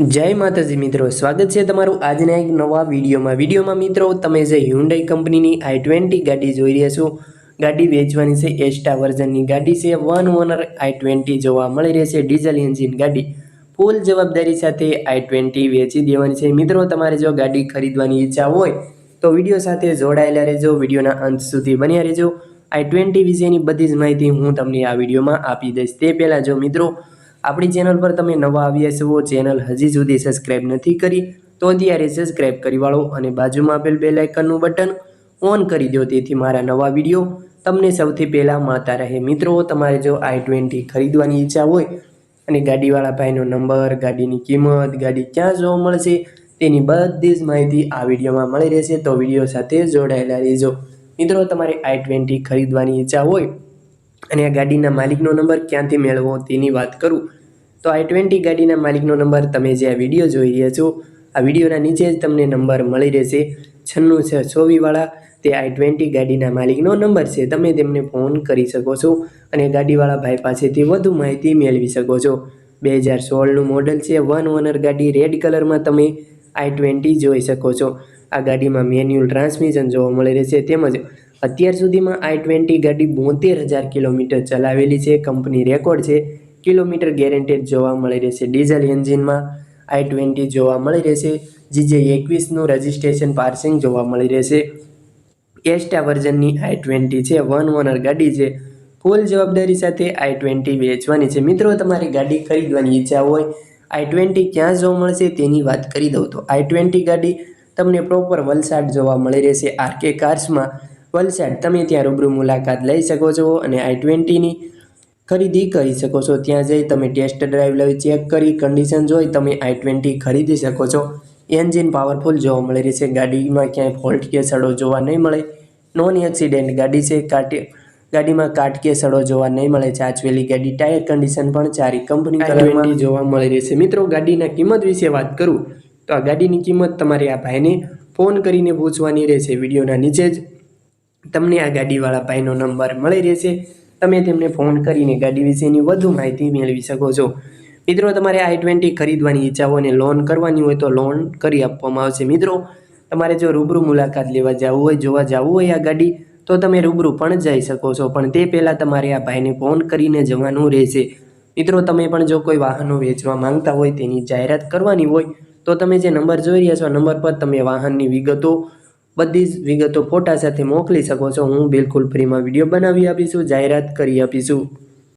જય માતાજી મિત્રો, સ્વાગત છે તમારું આજના એક નવા વિડીયોમાં. વિડીયોમાં મિત્રો, તમે જે હ્યુન્ડાઈ કંપનીની આઈ ટ્વેન્ટી ગાડી જોઈ રહ્યા છો, ગાડી વેચવાની છે એસ્ટા વર્ઝનની ગાડી છે. વન ઓનર આઈ ટ્વેન્ટી જોવા મળી રહેશે ડીઝલ એન્જિન ગાડી. ફૂલ જવાબદારી સાથે આઈ ટ્વેન્ટી વેચી દેવાની છે. મિત્રો, તમારે જો ગાડી ખરીદવાની ઈચ્છા હોય, તો વીડિયો સાથે જોડાયેલા રહેજો. વિડીયોના અંત સુધી બન્યા રહેજો. આઈ ટ્વેન્ટી વિશેની બધી જ માહિતી હું તમને આ વિડીયોમાં આપી દઈશ. તે પહેલાં જો મિત્રો આપણી ચેનલ પર તમે નવા આવ્યા છો ચેનલ હજી સુધી સબસ્ક્રાઈબ નથી કરી, તો અત્યારે સબસ્ક્રાઈબ કરી વાળો અને બાજુમાં આપેલ બે લાઇકનનું બટન ઓન કરી દો, તેથી મારા નવા વીડિયો તમને સૌથી પહેલાં મળતા રહે. મિત્રો, તમારે જો આઈ ટ્વેન્ટી ખરીદવાની ઈચ્છા હોય અને ગાડીવાળા ભાઈનો નંબર ગાડીની કિંમત, ગાડી ક્યાં જોવા મળશે, તેની બધી જ માહિતી આ વિડીયોમાં મળી રહેશે, તો વીડિયો સાથે જોડાયેલા રહેજો. મિત્રો, તમારે આઈ ટ્વેન્ટી ખરીદવાની ઈચ્છા હોય અને આ ગાડીના માલિકનો નંબર ક્યાંથી મેળવવો તેની વાત કરું. તો આઈ ટ્વેન્ટી ગાડીના માલિકનો નંબર તમે જે આ વીડિયો જોઈ રહ્યા છો, આ વિડીયોના નીચે જ તમને નંબર મળી રહેશે. છન્નું છ છોવીવાળા તે આઈ ટ્વેન્ટી ગાડીના માલિકનો નંબર છે, તમે તેમને ફોન કરી શકો છો અને ગાડીવાળા ભાઈ પાસેથી વધુ માહિતી મેળવી શકો છો. બે હજાર સોળનું મોડલ છે, વન ઓનર ગાડી, રેડ કલરમાં તમે આઈ ટ્વેન્ટી જોઈ શકો છો. આ ગાડીમાં મેન્યુઅલ ટ્રાન્સમિશન જોવા મળી રહેશે, તેમજ અત્યાર સુધીમાં આઈ ટ્વેન્ટી ગાડી બોતેર હજાર કિલોમીટર ચલાવેલી છે. કંપની રેકોર્ડ છે. કિલોમીટર ગેરંટેડ જોવા મળી રહેશે. ડીઝલ એન્જિનમાં આઈ ટ્વેન્ટી જોવા મળી રહેશે. જીજે એકવીસનું રજિસ્ટ્રેશન પાર્સિંગ જોવા મળી રહેશે. એસ્ટા વર્ઝનની આઈ ટ્વેન્ટી છે. વન ઓનર ગાડી છે. ફૂલ જવાબદારી સાથે આઈ ટ્વેન્ટી વેચવાની છે. મિત્રો, તમારી ગાડી ખરીદવાની ઈચ્છા હોય, આઈ ટ્વેન્ટી ક્યાં જોવા મળશે તેની વાત કરી દઉં તો, આઈ ટ્વેન્ટી ગાડી તમને પ્રોપર વલસાડ જોવા મળી રહેશે. આરકે કાર્સમાં વલસાડ તમે ત્યાં રૂબરૂ મુલાકાત લઈ શકો છો અને આઈ ટ્વેન્ટીની ખરીદી કરી શકો છો. ત્યાં જઈ તમે ટેસ્ટ ડ્રાઈવ લઈ ચેક કરી કન્ડિશન જોઈ તમે આઈ ટ્વેન્ટી ખરીદી શકો છો. એન્જિન પાવરફુલ જોવા મળી રહેશે. ગાડીમાં ક્યાંય ફોલ્ટ કે સડો જોવા નહીં મળે. નોન એક્સિડેન્ટ ગાડી છે. કાટે ગાડીમાં કાટ કે સડો જોવા નહીં મળે. ચાચવેલી ગાડી ટાયર કન્ડિશન પણ સારી. કંપની કલરમાં જોવા મળી રહેશે. મિત્રો ગાડીના કિંમત વિશે વાત કરું તો આ ગાડીની કિંમત તમારે આ ભાઈને ફોન કરીને પૂછવાની રહેશે. વિડીયોના નીચે જ તમને આ ગાડીવાળા ભાઈનો નંબર મળી રહેશે. તમે તેમને ફોન કરીને ગાડી વિશેની વધુ માહિતી મેળવી શકો છો. મિત્રો, તમારે આઈ ટ્વેન્ટી ખરીદવાની ઈચ્છા હોય અને લોન કરવાની હોય તો લોન કરી આપવામાં આવશે. મિત્રો, તમારે જો રૂબરૂ મુલાકાત લેવા જવું હોય, જોવા જવું હોય આ ગાડી, તો તમે રૂબરૂ પણ જઈ શકો છો. પણ તે પહેલાં તમારે આ ભાઈને ફોન કરીને જવાનું રહેશે. મિત્રો, તમે પણ જો કોઈ વાહનો વેચવા માંગતા હોય, તેની જાહેરાત કરવાની હોય, તો તમે જે નંબર જોઈ રહ્યા છો, આ નંબર પર તમે વાહનની વિગતો બધી જ વિગતો ફોટા સાથે મોકલી શકો છો. હું બિલકુલ ફ્રીમાં વીડિયો બનાવી આપીશું, જાહેરાત કરી આપીશું.